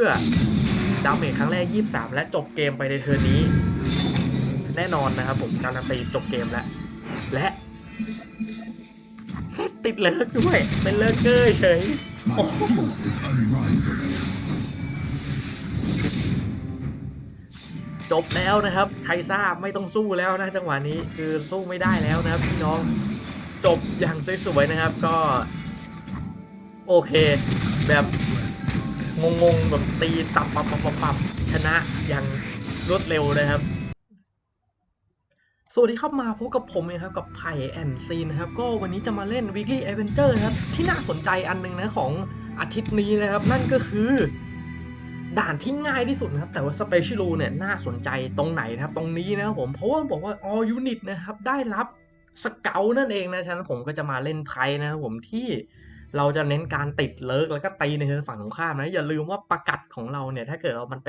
พื่อดาเมจครั้งแรก 23 และจบเกมไปในเทิร์นี้ แน่นอนนะครับผมการันตีจบเกมแล้ว และ ติดเลิกด้วย เป็นเลิกเกอร์เฉยจบแล้วนะครับ ใครทราบไม่ต้องสู้แล้วนะจังหวะนี้คือสู้ไม่ได้แล้วนะครับพี่น้องจบอย่างสวยๆนะครับ ก็ โอเค แบบ งงๆแบบตีตับปับปับปับปับชนะอย่างรวดเร็วนะครับสวัสดีครับมาพบกับผมเองครับกับไผ่แอนซีนะครับก็วันนี้จะมาเล่น Weekly Adventure นะครับที่น่าสนใจอันหนึงนะของอาทิตย์นี้นะครับ นั่นก็คือ ด่านที่ง่ายที่สุดนะครับ แต่ว่า Special Rule เนี่ยน่าสนใจตรงไหนนะครับ ตรงนี้นะครับผมเพราะว่าบอกว่า all unit นะครับ ได้รับสเกลนั่นเองนะฉะนั้นผมก็จะมาเล่นไพ่นะครับผมที่ เราจะเน้นการติดเลิกแล้วก็ตีในเทิร์นฝั่งตรงข้ามนะอย่าลืมว่าประกัดของเราเนี่ยถ้าเกิดเรามันไป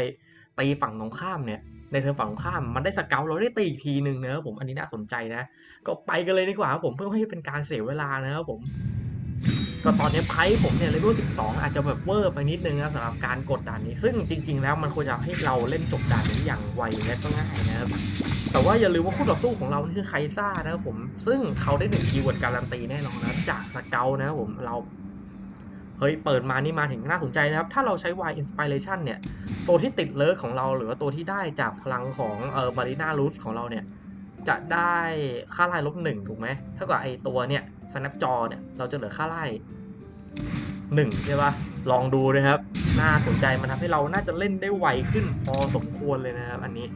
ตีฝั่งตรงข้ามเนี่ยในเทิร์นฝั่งตรงข้ามมันได้สเกลเราได้ตีอีกทีหนึ่งนะครับผมอันนี้น่าสนใจนะ ก็ไปกันเลยดีกว่าครับผมเพื่อไม่ให้เป็นการเสียเวลานะครับผม ก็ตอนนี้ไพ่ผมเนี่ยเลเวล12 อาจจะแบบเวอร์ไปนิดนึงนะสำหรับการกดด่านนี้ ซึ่งจริง ๆ แล้วมันควรจะให้เราเล่นจบด่านนี้อย่างไวและก็ง่ายนะครับ แต่ว่าอย่าลืมว่าคู่ต่อสู้ของเรานี่คือไคซ่านะครับผม ซึ่งเขาได้หนึ่งคีย์เวิร์ดการันตีแน่นอนนะจากสเกลนะครับผมเราเฮ้ย เปิดมานี่มาถึงน่าสนใจนะครับ ถ้าเราใช้ Y Inspiration เนี่ย ตัวที่ติดเลิกของเรา หรือว่าตัวที่ได้จากพลังของเอ่อ Marina r o o t ของเราเนี่ย จะได้ค่าไล่ลบหนึ่งถูกไหมเท่ากับไอตัวเนี่ย Snap Jaw เนี่ยเราจะเหลือค่าไล่หนึ่งใช่ปะลองดูนะครับ น่าสนใจมันทำให้เราน่าจะเล่นได้ไวขึ้นพอสมควรเลยนะครับอันนี้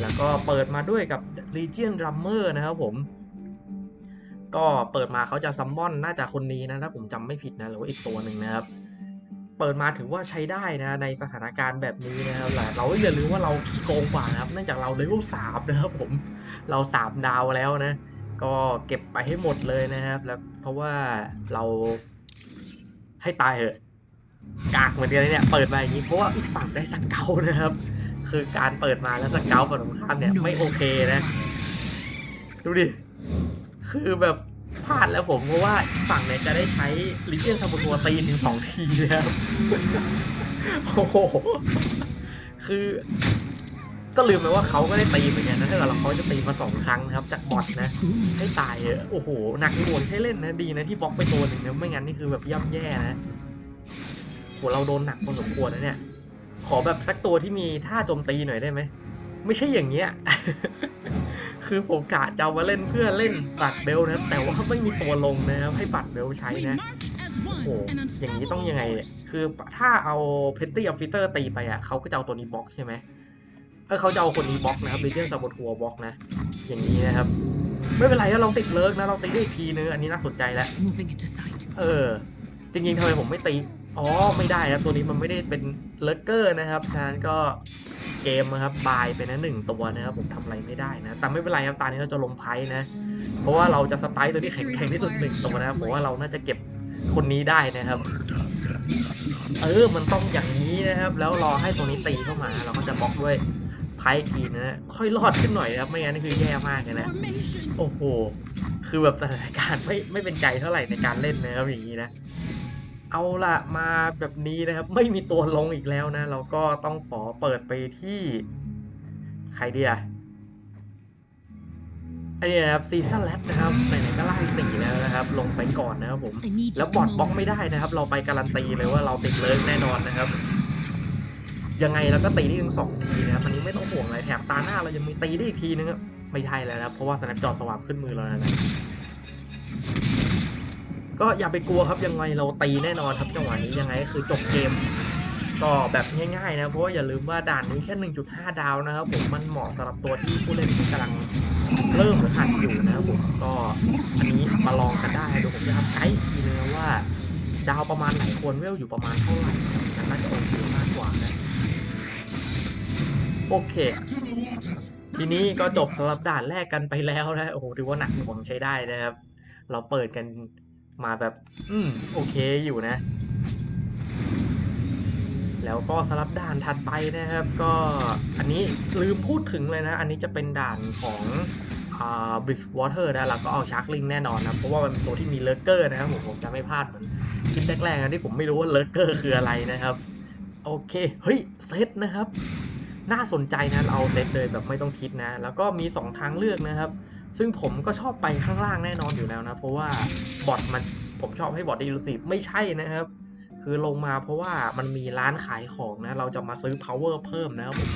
แล้วก็เปิดมาด้วยกับ Legion Drummer นะครับผม ก็เปิดมาเขาจะซัมมอนน่าจะคนนี้นะถ้าผมจำไม่ผิดนะหรือว่าอีกตัวหนึ่งนะครับ เปิดมาถือว่าใช้ได้นะในสถานการณ์แบบนี้นะครับแหละเราอย่าลืมว่าเราขี้โกงกว่านะครับเนื่องจากเราเลเวลสามนะครับผมเราสามดาวแล้วนะ ก็เก็บไปให้หมดเลยนะครับ แล้วเพราะว่าเราให้ตายเหอะกากเหมือนกันเลยเนี่ยเปิดมาอย่างนี้เพราะว่าอีกฝั่งได้สกเกลนะครับ คือการเปิดมาแล้วสเกลฝั่งตรงข้ามเนี่ยไม่โอเคนะ ดูดิ คือแบบพลาดแล้วผมเพราะว่าฝั่งเนี่ยจะได้ใช้ลิเจียนซาบูทัวตีถึงสองทีนะครับโอ้โหคือ ก็ลืมไปว่าเขาก็ได้ตีเหมือนกันนะถ้าเกิดเราเขาจะตีมาสองครั้งนะครับ จากบอทนะ ให้ตายเออโอ้โหหนักหน่วงใช้เล่นนะดีนะที่บล็อกไปตัวหนึ่งนะไม่งั้นนี่คือแบบย่ำแย่นะโหเราโดนหนักพอสมควรนะเนี่ย ขอแบบสักตัวที่มีท่าโจมตีหน่อยได้ไหมไม่ใช่อย่างเงี้ย คือผมกะจะเอามาเล่นเพื่อเล่นบัตรเบลนะ แต่ว่าไม่มีตัวลงนะครับให้บัตรเบลใช้นะ โอ้โห อย่างนี้ต้องยังไง คือถ้าเอาเพนตี้ออฟฟิเตอร์ตีไปอะเขาก็จะเอาตัวนี้บล็อกใช่ไหม เออเขาจะเอาคนนี้บล็อกนะครับ l ีเจนซาบทัวบล็อกนะ อย่างนี้นะครับ ไม่เป็นไรถ้าเราติดเลิกนะเราตีได้อีกทีนึงอันนี้น่าสนใจแล้ว Moving into sight. เออ จริงๆทำไมผมไม่ตี อ๋อไม่ได้ครับตัวนี้มันไม่ได้เป็นเลกเกอร์นะครับฉะนั้นก็เกมนะครับบายไปนะหนึ่งตัวนะครับผมทำอะไรไม่ได้นะ แต่ไม่เป็นไรครับตอนนี้เราจะลงไพ่นะ เพราะว่าเราจะสไตล์ตัวที่แข็งแกร่งที่สุดหนึ่งตัวนะครับผมว่าเราน่าจะเก็บคนนี้ได้นะครับ เออ มันต้องอย่างนี้นะครับ แล้วรอให้ตัวนี้ตีเข้ามา เราก็จะบล็อกด้วย ไพ่กีนะค่อยรอดขึ้นหน่อยนะครับไม่งั้นนี่คือแย่มากเลยนะ โอ้โห คือแบบสถานการณ์ไม่ไม่เป็นใจเท่าไหร่ในการเล่นนะครับอย่างนี้นะ เอาละมาแบบนี้นะครับ ไม่มีตัวลงอีกแล้วนะ เราก็ต้องขอเปิดไปที่ ใครเดียอันนี้นะครับซีซั่นแลบนะครับไหนๆก็ไล่สี่แล้วนะครับ ลงไปก่อนนะครับผม แล้วบอดบล็อกไม่ได้นะครับ เราไปการันตีเลยว่าเราติดเลิกแน่นอนนะครับ ยังไงเราก็ตีได้ถึงสองทีนะครับอันนี้ไม่ต้องห่วงอะไรแถมตาหน้าเรายังมีตีได้อีกทีนึงไม่ใช่แล้วนะเพราะว่าสแนปจอสว่างขึ้นมือเราแล้วนะก็อย่าไปกลัวครับยังไงเราตีแน่นอนครับจังหวะนี้ยังไงก็คือจบเกมก็แบบง่ายๆนะเพราะว่าอย่าลืมว่าด่านนี้แค่ 1.5 ดาวนะครับผมมันเหมาะสำหรับตัวที่ผู้เล่นที่กำลังเริ่มหรือหัดอยู่นะครับผมก็อันนี้มาลองกันได้เดี๋ยวผมจะทำไกด์อีกทีนึงว่า ดาวประมาณไหนควรเวลอยู่ประมาณเท่าไหร่น่าจะโอเคมากกว่านะ โอเค ทีนี้ก็จบสำหรับด่านแรกกันไปแล้วนะ โอ้โหถือว่าหนักหน่วงใช้ได้นะครับ เราเปิดกันมาแบบ อืมโอเคอยู่นะ แล้วก็สำหรับด่านถัดไปนะครับ ก็อันนี้ลืมพูดถึงเลยนะ อันนี้จะเป็นด่านของอ่าบริดวอเตอร์นะเราก็เอาชาร์กลิงแน่นอนนะเพราะว่ามันเป็นตัวที่มีเลอร์เกอร์นะครับผมผมจะไม่พลาดเหมือนคลิปแรกๆนะที่ผมไม่รู้ว่าเลอร์เกอร์คืออะไรนะครับ โอเค เฮ้ย เซตนะครับ น่าสนใจนะเราเอาเซตเลยแบบไม่ต้องคิดนะ แล้วก็มี 2 ทางเลือกนะครับ ซึ่งผมก็ชอบไปข้างล่างแน่นอนอยู่แล้วนะ เพราะว่าบอทมันผมชอบให้บอทดีลูซีฟไม่ใช่นะครับ คือลงมาเพราะว่ามันมีร้านขายของนะ เราจะมาซื้อ power เพิ่มนะครับผม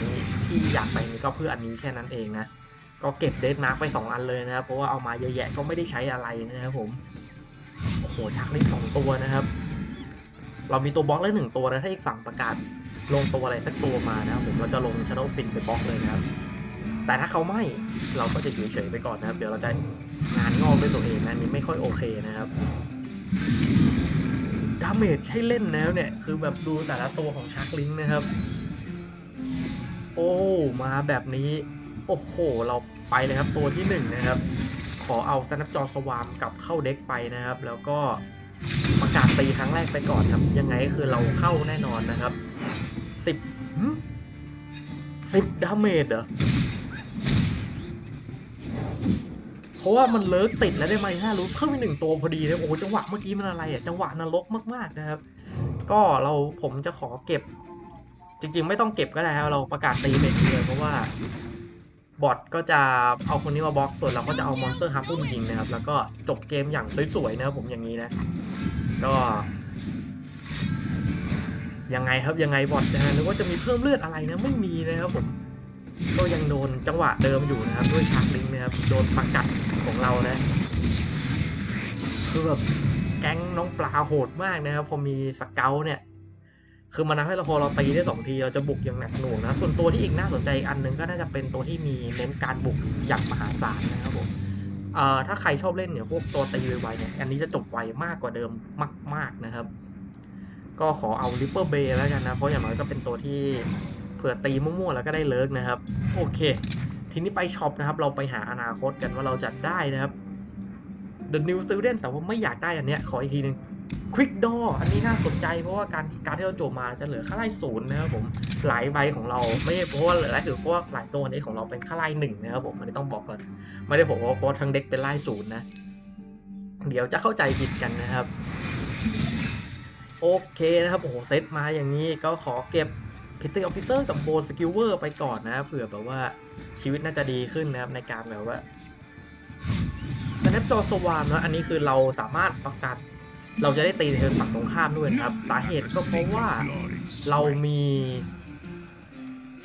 นี่ที่อยากไปนี่ก็เพื่ออันนี้แค่นั้นเองนะ ก็เก็บเดนมาร์กไป 2 อันเลยนะครับ เพราะว่าเอามาเยอะแยะก็ไม่ได้ใช้อะไรนะครับผมโอ้โหชักเล่สองตัวนะครับ เรามีตัวบล็อกแล้วหนึ่งตัวนะถ้าอีกฝั่งประกาศลงตัวอะไรสักตัวมานะครับผมเราจะลงช n น l ฟินไปบล็อกเลยนะครับ แต่ถ้าเขาไม่เราก็จะเฉยๆไปก่อนนะครับ เดี๋ยวเราจะงานงอกด้วยตัวเองนะนี้ไม่ค่อยโอเคนะครับดาเมจใช่เล่นแล้วเนี่ย คือแบบดูแต่ละตัวของชักลิงนะครับ โอ้มาแบบนี้ โอ้โห เราไปเลยครับตัวที่หนึ่งนะครับ ขอเอาสนับจอสวามกลับเข้าเด็กไปนะครับ แล้วก็ ประกาศตีครั้งแรกไปก่อนครับ ยังไงก็คือเราเข้าแน่นอนนะครับสิบสิบดาเมจเหรอ เพราะว่ามันเลิกติดแล้วได้ไหมถ้ารู้เพิ่มไปหนึ่งตัวพอดีเลยโอ้โหจังหวะเมื่อกี้มันอะไรอะจังหวะนรกมากๆนะครับ ก็เราผมจะขอเก็บ จริง ๆ ไม่ต้องเก็บก็ได้ครับเราประกาศตีเบ็ดเลยเพราะว่าบอทก็จะเอาคนนี้มาบล็อกส่วนเราก็จะเอามอนสเตอร์ฮับพุ่มยิงนะครับ แล้วก็จบเกมอย่างสวยๆนะครับผมอย่างนี้นะ ก็ยังไงครับยังไงบอทนะฮะหรือว่าจะมีเพิ่มเลือดอะไรนะไม่มีนะครับผมก็ยังโดนจังหวะเดิมอยู่นะครับ ด้วยชาร์ลิงนะครับโดนประกัดของเรานะคือแบบแก๊งน้องปลาโหดมากนะครับ พอมีสเกลเนี่ย คือมันทำให้เราพอเราตีได้สองทีเราจะบุกอย่างหนักหน่วงนะส่วนตัวที่อีกน่าสนใจอีกอันหนึ่งก็น่าจะเป็นตัวที่มีเน้นการบุกอย่างมหาศาลนะครับผม อ่อถ้าใครชอบเล่นเนี่ยพวกตัวตีไวๆเนี่ยอันนี้จะจบไวมากกว่าเดิมมาก ๆนะครับ ก็ขอเอาริปเปอร์เบย์แล้วกันนะ เพราะอย่างน้อยก็เป็นตัวที่เผื่อตีมั่วๆแล้วก็ได้เลิกนะครับ โอเค ทีนี้ไปช็อปนะครับ เราไปหาอนาคตกันว่าเราจะได้นะครับ The New Student แต่ว่าไม่อยากได้อันเนี้ยขออีกทีหนึง Quick Door อันนี้น่าสนใจเพราะว่าการการที่เราโจมมาจะเหลือค่าไล่ศูนย์นะครับผมหลายใบของเราไม่ใช่เพราะว่าเหลือแล้วถือเพราะว่าหลายตัวนี้ของเราเป็นค่าไล่หนึ่งนะครับผมอันนี้ต้องบอกก่อนไม่ได้บอกว่าเพราะทั้งเด็กเป็นไล่ศูนย์นะเดี๋ยวจะเข้าใจผิดกันนะครับ โอเคนะครับโอ้โหเซตมาอย่างนี้ก็ขอเก็บพิตตี้ออฟฟิเซอร์กับโบสกิลเวอร์ไปก่อนนะเผื่อแบบว่าชีวิตน่าจะดีขึ้นนะครับในการแบบว่าสแนปจอสวามนะอันนี้คือเราสามารถประกาศ เราจะได้ตีในเทิร์นฝั่งตรงข้ามด้วยนะครับ สาเหตุก็เพราะว่าเรามี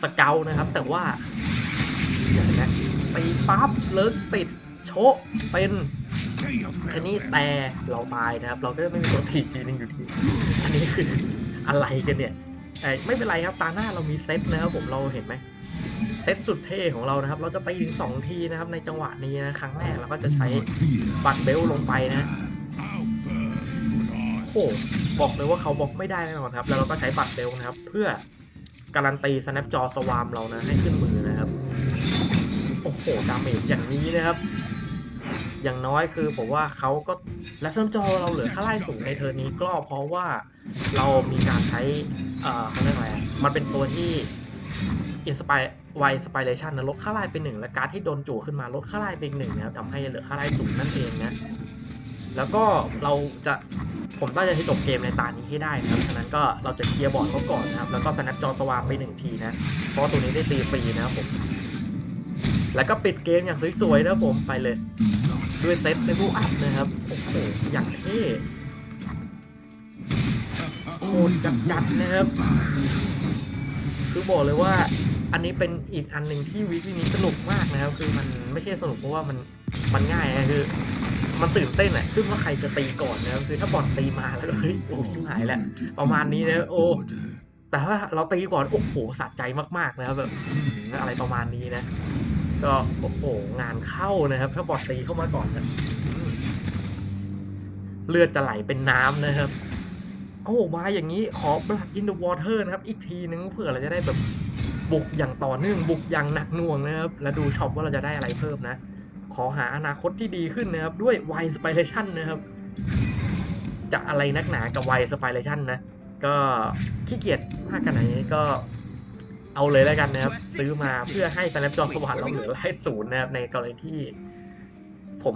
สเกลนะครับ แต่ว่าเดี๋ยวนะตีปั๊บเลิกติดโชะเป็นอันนี้แต่เราตายนะครับ เราก็ไม่มีตัวถีบทีนึงอยู่ดีอันนี้คืออะไรกันเนี่ยแต่ไม่เป็นไรครับตาหน้าเรามีเซตนะครับผมเราเห็นไหมเซตสุดเท่ของเรานะครับ เราจะตีถึงสองทีนะครับในจังหวะนี้นะครั้งแรกเราก็จะใช้บัตรเบลลงไปนะ โหบอกเลยว่าเขาบล็อกไม่ได้แน่นอนครับ แล้วเราก็ใช้บัตรเบลนะครับ เพื่อการันตีสแนปจอสวามเรานะให้ขึ้นมือนะครับ โอ้โหดาเมจอย่างนี้นะครับ อย่างน้อยคือผมว่าเขาก็และสแนปจอเราเหลือค่าไล่สูงในเทอร์นี้ก็เพราะว่าเรามีการใช้เอ่อเขาเรียกอะไรมันเป็นตัวที่อินสปายไวสปายเลชันนะลดค่าไล่เป็นหนึ่งและการที่โดนจู่ขึ้นมาลดค่าไล่เป็นหนึ่งนะครับทำให้เหลือค่าไล่สูงนั่นเองนะ แล้วก็เราจะผมตั้งใจที่จบเกมในตานี้ให้ได้นะครับ ฉะนั้นก็เราจะเคลียร์บอร์ดเขาก่อนนะครับ แล้วก็สแนปจอสว่างไปหนึ่งทีนะ เพราะตัวนี้ได้ตีฟรีนะครับผม แล้วก็ปิดเกมอย่างสวยๆนะครับผมไปเลย ด้วยเซตในผู้อัพนะครับ โอ้โห อย่างเท่โหดจัดๆนะครับ คือบอกเลยว่าอันนี้เป็นอีกอันหนึ่งที่วิกนี้สนุกมากนะครับ คือมันไม่ใช่สนุกเพราะว่ามันมันง่ายนะคือ มันตื่นเต้นอะขึ้นว่าใครจะตีก่อนนะคือถ้าบอลตีมาแล้วก็เฮ้ยโอ้ชิบหายแล้วประมาณนี้นะโอ้แต่ถ้าเราตีก่อนโอ้โหสะใจมากๆนะครับแบบอะไรประมาณนี้นะ ก็โอ้โหงานเข้านะครับ ถ้าบอลตีเข้ามาก่อนนะเลือดจะไหลเป็นน้ำนะครับโอ้มาอย่างนี้ขอ Blood in the Water นะครับ อีกทีนึงเผื่อเราจะได้แบบบุกอย่างต่อเนื่องบุกอย่างหนักหน่วงนะครับ แล้วดูช็อปว่าเราจะได้อะไรเพิ่มนะ ขอหาอนาคตที่ดีขึ้นนะครับ ด้วย Y Spiration นะครับ จะอะไรนักหนากับ Y Spiration นะ ก็ขี้เกียจมากกันไหนก็เอาเลยแล้วกันนะครับ ซื้อมาเพื่อให้สแนปจอสว่านเราเหลือไล่ศูนย์นะครับในกรณีที่ ผม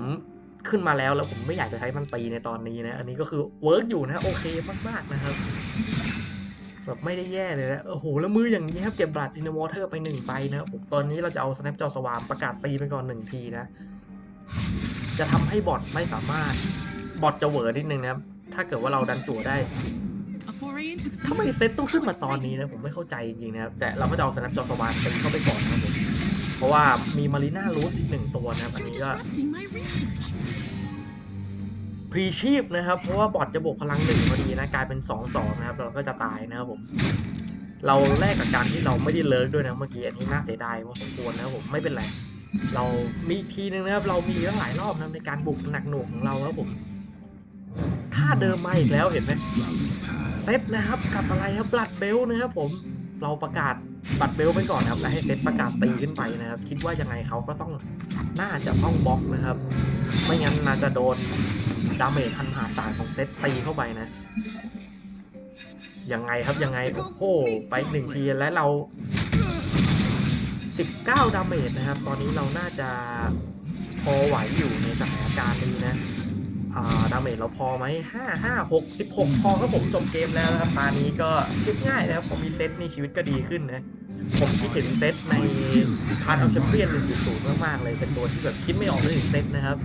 ขึ้นมาแล้วแล้วผมไม่อยากจะใช้มันตีในตอนนี้นะ อันนี้ก็คือเวิร์กอยู่นะ โอเคมาก ๆ นะครับ แบบไม่ได้แย่เลยนะโอ้โห แล้วมืออย่างนี้ครับเก็บบลัดอินวอเตอร์ไปหนึ่งใบนะครับผมตอนนี้เราจะเอาสแนปจอสวามประกาศตีไปก่อนหนึ่งทีนะ จะทำให้บอทไม่สามารถบอทจะเหวอนิดนึงนะครับ ถ้าเกิดว่าเราดันจั่วได้ทำไมเซตต้องขึ้นมาตอนนี้นะผมไม่เข้าใจจริงๆนะครับ แต่เราก็จะเอาสแนปจอสวามตีเข้าไปก่อนนะผมเพราะว่ามีมารีน่ารูสอีกหนึ่งตัวนะครับอันนี้ก็ รีชีพนะครับ เพราะว่าบอทจะบวกพลังหนึ่งพอดีนะกลายเป็นสองสองนะครับ เราก็จะตายนะครับผม เราแลกกับการที่เราไม่ได้เลิกด้วยนะเมื่อกี้อันนี้น่าเสียดายพอสมควรนะครับผมไม่เป็นไรเรามีอีกทีนึงนะครับ เรามีตั้งหลายรอบนะในการบุกหนักหน่วงของเราครับผมท่าเดิมมาอีกแล้วเห็นไหมเซตนะครับกับอะไรครับบลัดเบลนะครับผมเราประกาศบัตรเบลไปก่อนนะครับแล้วให้เซตประกาศตีขึ้นไปนะครับ คิดว่ายังไงเขาก็ต้องน่าจะต้องบล็อกนะครับ ไม่งั้นน่าจะโดน ดาเมจอันมหาศาลของเซตตีเข้าไปนะยังไงครับยังไงโอ้โหไปหนึ่งทีและเรา 19 ดาเมจนะครับ ตอนนี้เราน่าจะพอไหวอยู่ในสถานการณ์นี้นะาดาเมจเราพอไหมห้าห้าหกสิบหกพอครับผมจบเกมแล้วนะครับตอนนี้ก็คิดง่ายนะครับผมมีเซตนี่ชีวิตก็ดีขึ้นนะผมคิดถึงเซตในพาร์ทเอาแชมเปี้ยน1.0มากๆเลยเป็นตัวที่แบบคิดไม่ออกไม่ถึงเซตนะครับ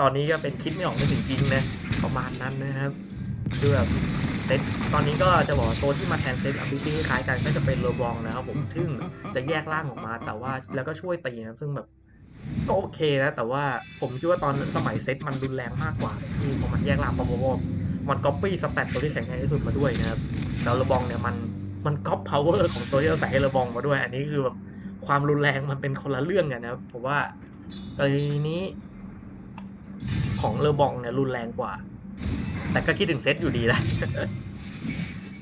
ตอนนี้ก็เป็นคิดไม่ออกไม่ถึงจริงนะประมาณนั้นนะครับคือแบบเซตตอนนี้ก็จะบอกว่าตัวที่มาแทนเซตอัพบิตี้คล้ายๆกันก็จะเป็นโรบองนะครับผมซึ่งจะแยกร่างออกมา แต่ว่าแล้วก็ช่วยตีนะซึ่งแบบก็โอเคนะ แต่ว่าผมคิดว่าตอนสมัยเซตมันรุนแรงมากกว่าที่พอมันแยกร่างพอพอมันก๊อปปี้สแตทตัวที่แข็งแรงที่สุดมาด้วยนะครับแล้วโรบองเนี่ยมันมันก๊อปพาวเวอร์ของตัวที่เราใส่ให้โรบองมาด้วย อันนี้คือแบบความรุนแรงมันเป็นคนละเรื่องกันนะครับผมว่ากรณีนี้ ของเลอบองเนี่ยรุนแรงกว่า แต่ก็คิดถึงเซตอยู่ดีแหละ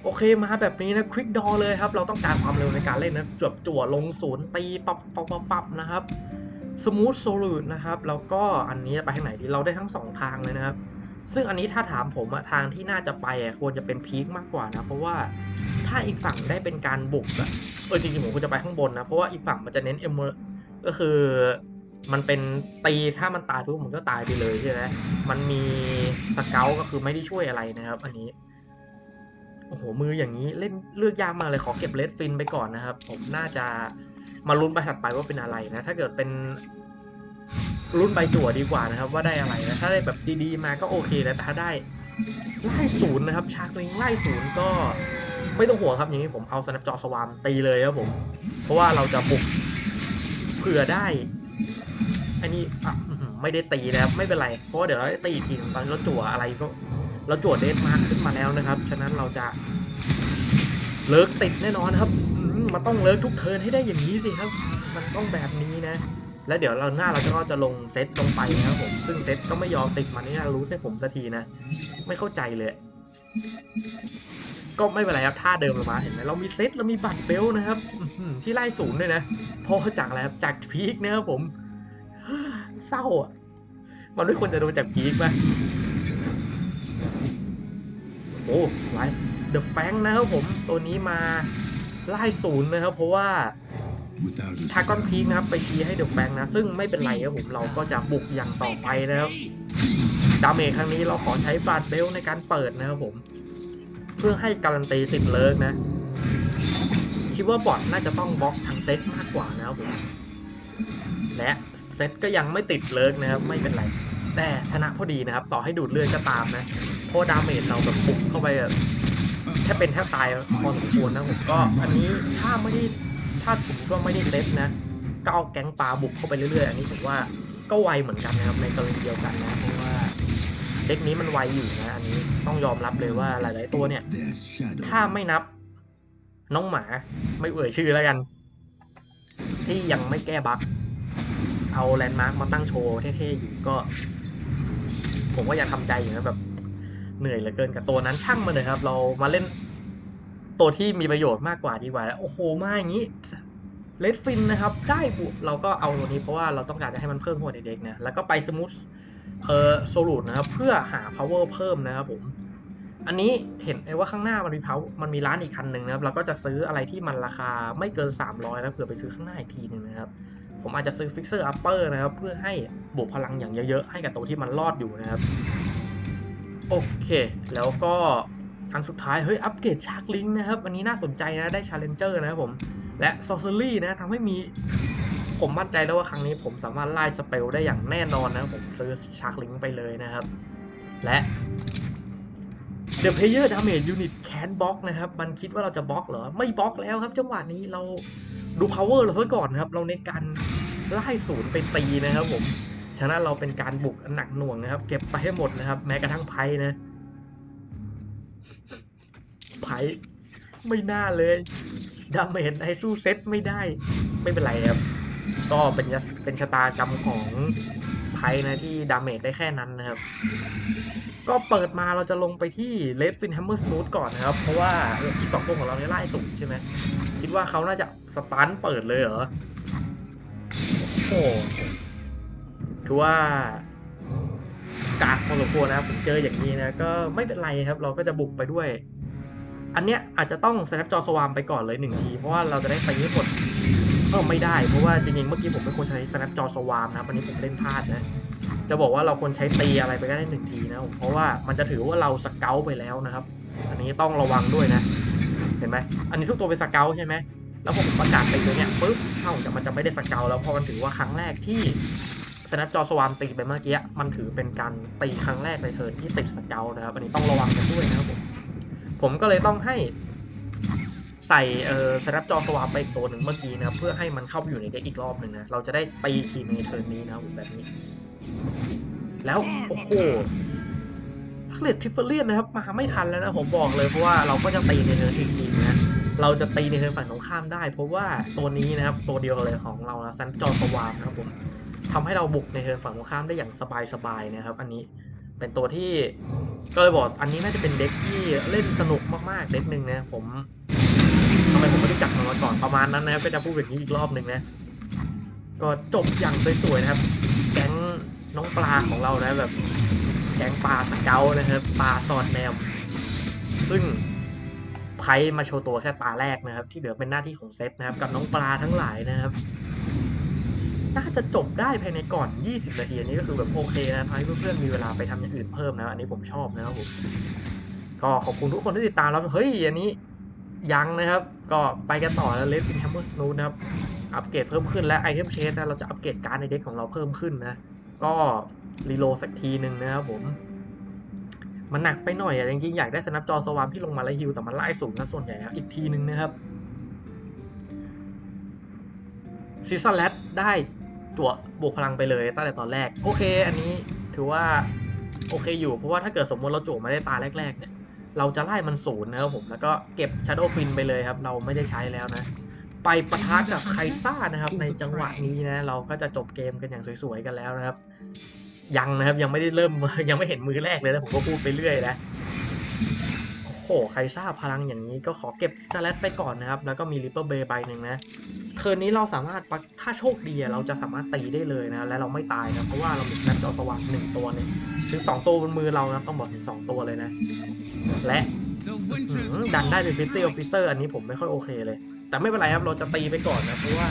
โอเคมาแบบนี้นะควิกดอเลยครับ เราต้องการความเร็วในการเล่นนะจวบจั่วลงศูนย์ตีปับปับปับปับนะครับสมูทโซลูดนะครับแล้วก็อันนี้ไปทางไหนดีเราได้ทั้งสองทางเลยนะครับ ซึ่งอันนี้ถ้าถามผมอะทางที่น่าจะไปอะควรจะเป็นพีคมากกว่านะ เพราะว่าถ้าอีกฝั่งได้เป็นการบุกอะเออจริงๆผมควรจะไปข้างบนนะ เพราะว่าอีกฝั่งมันจะเน้นเอมก็คือ มันเป็นตีถ้ามันตายทุกมันก็ตายไปเลยใช่ไหมมันมีสเกลก็คือไม่ได้ช่วยอะไรนะครับ อันนี้โอ้โหมืออย่างนี้เล่นเลือกยากมากเลยขอเก็บเลดฟินไปก่อนนะครับ ผมน่าจะมาลุ้นใบถัดไปว่าเป็นอะไรนะ ถ้าเกิดเป็นลุ้นใบจั่วดีกว่านะครับ ว่าได้อะไรนะถ้าได้แบบดีๆมาก็โอเคนะแต่ถ้าได้ไล่ศูนย์นะครับชาร์กลิงไล่ศูนย์ก็ไม่ต้องห่วงครับอย่างนี้ผมเอาสนับจอสวามตีเลยครับผม เพราะว่าเราจะบุกเผื่อได้ อันนี้อะไม่ได้ตีนะครับไม่เป็นไรเพราะว่าเดี๋ยวเราตีอีกทีหนึ่งตอนเราจั่วอะไรก็เราจั่วเดทมาร์คขึ้นมาแล้วนะครับ ฉะนั้นเราจะเลิกติดแน่นอนครับมมันต้องเลิกทุกเทิร์นให้ได้อย่างนี้สิครับ มันต้องแบบนี้นะ แล้วเดี๋ยวเราหน้าเราจะก็จะลงเซตลงไปนะครับผมซึ่งเซตก็ไม่ยอมติดมันนี่นะรู้ให้ผมสักทีนะ ไม่เข้าใจเลย ก็ไม่เป็นไรครับท่าเดิมเรามาเห็นไหมเรามีเซตเรามีบัตรเบลนะครับที่ไล่ศูนย์ด้วยนะเพราะจากอะไรครับจากพีคนะครับผม เศร้าอะ มันไม่ควรจะโดนจากพีคป่ะโอ้ไลฟ์เดอะแฟงนะครับผมตัวนี้มาไล่ศูนย์นะครับ เพราะว่าทากอนพีคนะครับ ไปชี้ให้เดอะแฟงนะ ซึ่งไม่เป็นไรครับผมเราก็จะบุกอย่างต่อไปนะครับดาเมจครั้งนี้เราขอใช้บาดเบลในการเปิดนะครับผม เพื่อให้การันตีสิบเลิกนะ คิดว่าบอทน่าจะต้องบล็อกทางเซตมากกว่านะครับผมและ เซตก็ยังไม่ติดเลิกนะครับ ไม่เป็นไร แต่ชนะพอดีนะครับ ต่อให้ดูดเลือดก็ตามนะ เพราะดาเมจเราแบบบุกเข้าไปแบบแทบเป็นแทบตายพอสมควรนะผมก็ อันนี้ถ้าไม่ได้ถ้าผมก็ไม่ได้เซตนะก็เอาแก๊งปลาบุกเข้าไปเรื่อยๆ อันนี้ผมว่าก็ไวเหมือนกันนะครับในกรณีเดียวกันนะเพราะว่าเด็กนี้มันไวอยู่นะ อันนี้ต้องยอมรับเลยว่าหลายๆตัวเนี่ย ถ้าไม่นับน้องหมาไม่เอ่ยชื่อแล้วกัน ที่ยังไม่แก้บั๊ก เอาแลนด์มาร์กมาตั้งโชว์เท่ๆอยู่ก็ ผมก็ยังทำใจอยู่นะแบบ เหนื่อยเหลือเกินกับตัวนั้นช่างมันเลยครับ เรามาเล่นตัวที่มีประโยชน์มากกว่าดีกว่าแล้วโอ้โหมาอย่างนี้เลดฟินนะครับ ได้บุเราก็เอาตัวนี้เพราะว่าเราต้องการจะให้มันเพิ่มหัวในเด็กนะแล้วก็ไปสมูทเอ่อโซลูดนะครับเพื่อหา power เพิ่มนะครับผมอันนี้เห็นไหมว่าข้างหน้ามันมีเพามันมีร้านอีกคันหนึ่งนะครับ เราก็จะซื้ออะไรที่มันราคาไม่เกิน 300นะเผื่อไปซื้อข้างหน้าอีกทีหนึ่งนะครับ ผมอาจจะซื้อฟิกเซอร์อัปเปอร์นะครับ เพื่อให้บวกพลังอย่างเยอะๆ ให้กับตัวที่มันรอดอยู่นะครับ โอเค แล้วก็ครั้งสุดท้าย เฮ้ย อัปเกรดชาร์กลิงนะครับ อันนี้น่าสนใจนะได้ชาเลนเจอร์นะครับผม และซอ r เซอรี่นะทำให้มีผมมั่นใจแล้วว่าครั้งนี้ผมสามารถไล่สเปลได้อย่างแน่นอนนะผมซื้อชาร์กลิงไปเลยนะครับ และ The Player Damage Unit Can Block นะครับ มันคิดว่าเราจะบล็อกเหรอ ไม่บล็อกแล้วครับ จังหวะนี้เราดู power เราซะก่อนนะครับ เราในการ ไล่ศูนย์ไปตีนะครับผมฉะนั้นเราเป็นการบุกหนักหน่วงนะครับ เก็บไปให้หมดนะครับ แม้กระทั่งไพ่นะไพ่ไม่น่าเลยดาเมจไอสู้เซตไม่ได้ ไม่เป็นไรครับ ก็เป็นเป็นชะตากรรมของไพ่นะที่ดาเมจได้แค่นั้นนะครับ ก็เปิดมาเราจะลงไปที่เลดฟินแฮมเมอร์ส o ู t ก่อนนะครับ เพราะว่าอีกสองตัวของเราเนี่ยไล่สูงใช่ไหมคิดว่าเขาน่าจะสตันเปิดเลยเหรอ โอ้ถือว่ากากพอสมควรนะครับผมเจออย่างนี้นะก็ไม่เป็นไรครับ เราก็จะบุกไปด้วย อันเนี้ยอาจจะต้องสแนปจอสวามไปก่อนเลยหนึ่งที เพราะว่าเราจะได้ไปให้หมดก็ไม่ได้เพราะว่าจริงๆเมื่อกี้ผมไม่ควรใช้สแนปจอสวามนะครันนี้ผมเล่นพลาดนะ จะบอกว่าเราควรใช้ตีอะไรไปก็ได้หนึ่งทีนะผมเพราะว่ามันจะถือว่าเราสเกลไปแล้วนะครับ อันนี้ต้องระวังด้วยนะ เห็นไหมอันนี้ทุกตัวเป็นสเกลใช่ไหม แล้วพอผมประกาศไปตัวเนี้ยปุ๊บเท่าจะมันจะไม่ได้สเกลแล้วพราะมันถือว่าครั้งแรกที่สแนปจอสวามตีไปเมื่อกี้มันถือเป็นการตีครั้งแรกในเทิร์นที่ติดสเกลนะครับอันนี้ต้องระวังกันด้วยนะครับผมผมก็เลยต้องให้ใส่เอ่อสแนปจอสวามไปตัวหนึ่งเมื่อกี้นะเพื่อให้มันเข้าไปอยู่ในเด็กอีกรอบหนึ่งนะเราจะได้ตีทีในเทิร์นนี้นะครับผมแบบนี้ แล้วโอ้โหทักเลตทิฟเฟอร์เลียนนะครับมาไม่ทันแล้วนะผมบอกเลยเพราะว่าเราก็จะตีในเทิร์นอีกทีนะ เราจะตีในเทิร์นฝั่งตรงข้ามได้ เพราะว่าตัวนี้นะครับตัวเดียวเลยของเรานะซันจอสวามนะครับผมทำให้เราบุกในเทิร์นฝั่งตรงข้ามได้อย่างสบายๆนะครับ อันนี้เป็นตัวที่ก็เลยบอกอันนี้น่าจะเป็นเด็กที่เล่นสนุกมากๆเด็กหนึ่งนะผมทำไมผมไม่รู้จักมันมาก่อนประมาณนั้นนะครับก็จะพูดแบบนี้อีกรอบหนึ่งนะก็จบอย่างสวยๆนะครับ แก๊งน้องปลาของเรานะแบบแก๊งปลาสเกลนะครับปลาสอดแนมซึ่ง ไพ่มาโชว์ตัวแค่ตาแรกนะครับ ที่เหลือเป็นหน้าที่ของเซตนะครับ กับน้องปลาทั้งหลายนะครับ น่าจะจบได้ภายในก่อน 20 นาทีอันนี้ก็คือแบบโอเคนะทำให้เพื่อนๆมีเวลาไปทำอย่างอื่นเพิ่มนะ อันนี้ผมชอบนะครับผมก็ขอบคุณทุกคนที่ติดตามแล้วเฮ้ยอันนี้ยังนะครับ ก็ไปกันต่อแล้วเลสฟินแฮมเมอร์สนูนะครับอัปเกรดเพิ่มขึ้นและไอเทมเชสนะเราจะอัปเกรดการในเด็กของเราเพิ่มขึ้นนะ ก็รีโลสักทีหนึ่งนะครับผม มันหนักไปหน่อยอะจริงๆอยากได้สนับจอสวามที่ลงมาแล้วฮิวแต่มันไล่สูงนะส่วนใหญ่อะอีกทีหนึ่งนะครับซีซันแลดได้จั่วบวกพลังไปเลยตั้งแต่ตอนแรก โอเค อันนี้ถือว่าโอเคอยู่เพราะว่าถ้าเกิดสมมติเราจั่มาได้ตาแรกๆเนี่ยเราจะไล่มันศูนย์นะครับผมแล้วก็เก็บ Shadow Fin ไปเลยครับ เราไม่ได้ใช้แล้วนะ ไปประทะกับไคซ่านะครับ ในจังหวะนี้นะ เราก็จะจบเกมกันอย่างสวยๆกันแล้วนะครับ ยังนะครับยังไม่ได้เริ่มยังไม่เห็นมือแรกเลยนะผมก็พูดไปเรื่อยนะโอ้โหไคซ่าพลังอย่างนี้ก็ขอเก็บสแลตไปก่อนนะครับ แล้วก็มีริปเปอร์เบย์ใบหนึ่งนะเทิร์นนี้เราสามารถถ้าโชคดีเราจะสามารถตีได้เลยนะและเราไม่ตายนะเพราะว่าเรามีแลตจอสว่างหนึ่งตัวเนี่ยถึงสองตัวบนมือเรานะต้องบอกถึงสองตัวเลยนะ และดันได้เป็นฟิสซี่ออฟฟิสเซอร์อันนี้ผมไม่ค่อยโอเคเลย แต่ไม่เป็นไรครับเราจะตีไปก่อนนะเพราะว่า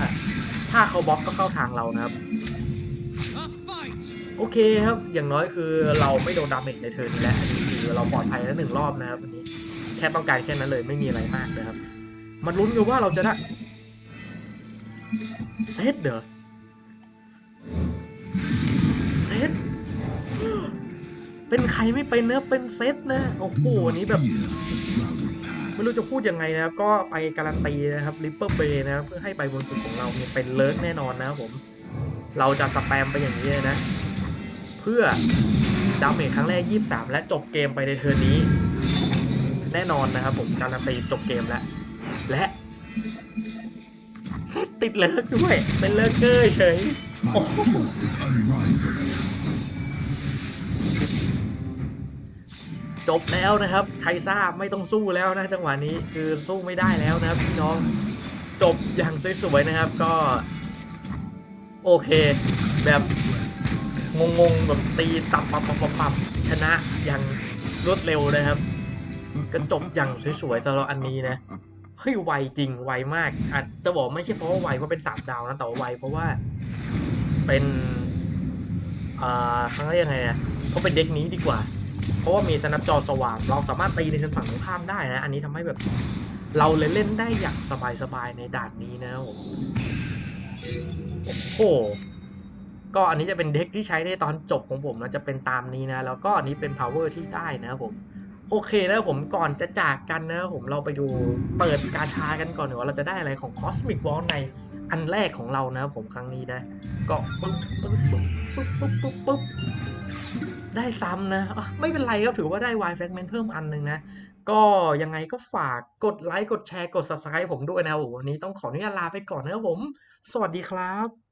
ถ้าเขาบล็อกก็เข้าทางเรานะครับ โอเคครับอย่างน้อยคือเราไม่โดนดาเมจในเทิร์นนี้แล้วอันนี้คือเราปลอดภัยแล้วหนึ่งรอบนะครับวันนี้แค่ต้องการแค่นั้นเลยไม่มีอะไรมากนะครับ มันลุ้นกันว่าเราจะได้เซตเด้อเซตเป็นใครไม่เป็นเนื้อะเป็นเซตนะโอ้โหอันนี้แบบไม่รู้จะพูดยังไงนะครับ ก็ไปการันตีนะครับริปเปอร์เบย์นะครับเพื่อให้ใบบนสุดของเราเนี่ยเป็นเลิศแน่นอนนะครับผม เราจะสแปมไปอย่างนี้เลยนะ เพื่อดาเมจครั้งแรก 23 และจบเกมไปในเทอร์นนี้ แน่นอนนะครับผมการันตีจบเกมแล้ว และ ติดเลิกด้วย เป็นเลิกเกอร์เฉยจบแล้วนะครับ ใครทราบไม่ต้องสู้แล้วนะจังหวะนี้คือสู้ไม่ได้แล้วนะครับพี่น้องจบอย่างสวยๆนะครับ ก็ โอเค แบบ งงๆแบบตีตับปับปับปับปับชนะอย่างรวดเร็วนะครับก็จบอย่างสวยๆสำหรับอันนี้นะเฮ้ยไวจริงไวมากอาจจะบอกไม่ใช่เพราะว่าไวเพราะเป็นสามดาวนะแต่ว่าไวเพราะว่าเป็นอ่าครั้งเรียกไงอะเขาเป็นเด็กนี้ดีกว่า เพราะว่ามีสนับจอสว่างเราสามารถตีในเส้นฝั่งตรงข้ามได้นะ อันนี้ทำให้แบบ เราเลยเล่นได้อย่างสบายๆในด่านนี้นะผมโอ้โห ก็อันนี้จะเป็นเด็กที่ใช้ในตอนจบของผมนะจะเป็นตามนี้นะ แล้วก็อันนี้เป็น power ที่ได้นะครับผม โอเคนะผมก่อนจะจากกันนะผมเราไปดูเปิดกาชากันก่อนหน่อยว่าเราจะได้อะไรของ Cosmic Wall ในอันแรกของเรานะผมครั้งนี้นะ ก็ปึ๊บปึ๊บปึ๊บปึ๊บปึ๊บปึ๊บปึ๊บได้ซ้ำนะะไม่เป็นไรครับถือว่าได้ Y fragment เพิ่มอันหนึ่งนะ ก็ยังไงก็ฝากกดไลค์กดแชร์กด subscribe ผมด้วยนะผมวันนี้ต้องขออนุญาตลาไปก่อนนะครับผม สวัสดีครับ